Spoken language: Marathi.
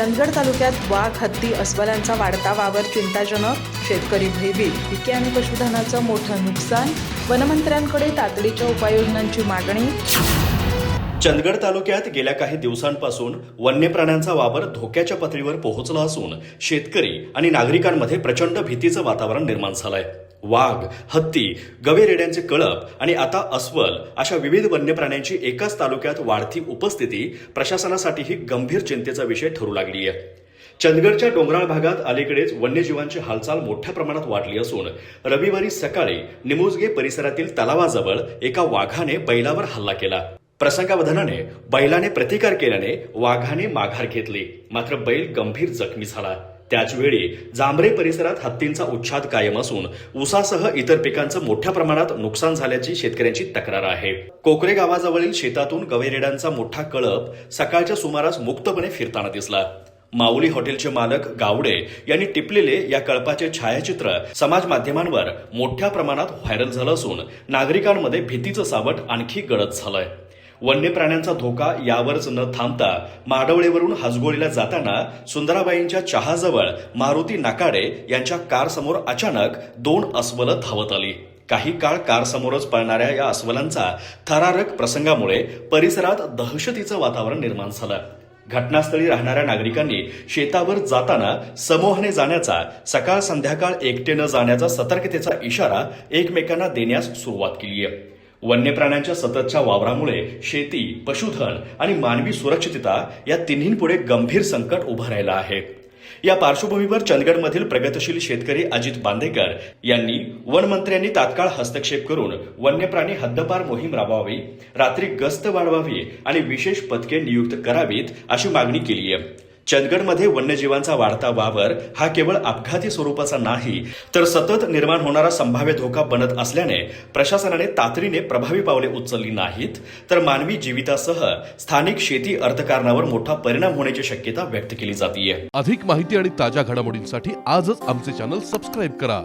चंदगड तालुक्यात वाघ हत्ती अस्वलांचा वाढता वावर चिंताजनक. शेतकरी भयभीत. पिके आणि पशुधनाचं मोठं नुकसान. वनमंत्र्यांकडे तातडीच्या उपाययोजनांची मागणी. चंदगड तालुक्यात गेल्या काही दिवसांपासून वन्य प्राण्यांचा वावर धोक्याच्या पातळीवर पोहोचला असून शेतकरी आणि नागरिकांमध्ये प्रचंड भीतीचं वातावरण निर्माण झालंय. वाघ हत्ती गवेरेड्यांचे कळप आणि आता अस्वल अशा विविध वन्य प्राण्यांची एकाच तालुक्यात वाढती उपस्थिती प्रशासनासाठीही गंभीर चिंतेचा विषय ठरू लागली आहे. चंदगडच्या डोंगराळ भागात अलीकडेच वन्यजीवांची हालचाल मोठ्या प्रमाणात वाढली असून रविवारी सकाळी निमुजगे परिसरातील तलावाजवळ एका वाघाने बैलावर हल्ला केला. प्रसंगावधानाने बैलाने प्रतिकार केल्याने वाघाने माघार घेतली. मात्र बैल गंभीर जखमी झाला. त्याचवेळी जांभरे परिसरात हत्तींचा उच्छाद कायम असून उसासह इतर पिकांचं मोठ्या प्रमाणात नुकसान झाल्याची शेतकऱ्यांची तक्रार आहे. कोकरे गावाजवळील शेतातून गवेरेड्यांचा मोठा कळप सकाळच्या सुमारास मुक्तपणे फिरताना दिसला. माऊली हॉटेलचे मालक गावडे यांनी टिपलेले या कळपाचे छायाचित्र समाज माध्यमांवर मोठ्या प्रमाणात व्हायरल झालं असून नागरिकांमध्ये भीतीचं सावट आणखी गडद झालंय. वन्य प्राण्यांचा धोका यावरच न थांबता माडवळेवरून हसगोळीला जाताना सुंदराबाईंच्या चहाजवळ मारुती नाकाडे यांच्या कारसमोर अचानक दोन अस्वलं धावत आली. काही काळ कारसमोरच पळणाऱ्या या अस्वलांचा थरारक प्रसंगामुळे परिसरात दहशतीचं वातावरण निर्माण झालं. घटनास्थळी राहणाऱ्या नागरिकांनी शेतावर जाताना समूहाने जाण्याचा सकाळ संध्याकाळ एकटेनं जाण्याचा सतर्कतेचा इशारा एकमेकांना देण्यास सुरुवात केली आहे वन्य प्राण्यांच्या सततच्या वावरामुळे शेती पशुधन आणि मानवी सुरक्षितता या तिन्हींपुढे गंभीर संकट उभं राहिलं आहे. या पार्श्वभूमीवर चंदगडमधील प्रगतशील शेतकरी अजित बांदेकर यांनी वनमंत्र्यांनी तात्काळ हस्तक्षेप करून वन्यप्राणी हद्दपार मोहीम राबवावी रात्री गस्त वाढवावी आणि विशेष पथके नियुक्त करावीत अशी मागणी केली आहे. चंदगडमध्ये वन्यजीवांचा वाढता वावर हा केवळ अपघाती स्वरूपाचा नाही तर सतत निर्माण होणारा संभाव्य धोका बनत असल्याने प्रशासनाने तातडीने प्रभावी पावले उचलली नाहीत तर मानवी जीवितासह स्थानिक शेती अर्थकारणावर मोठा परिणाम होण्याची शक्यता व्यक्त केली जाते अधिक माहिती आणि ताज्या घडामोडींसाठी आजच आमचे चॅनल सबस्क्राईब करा.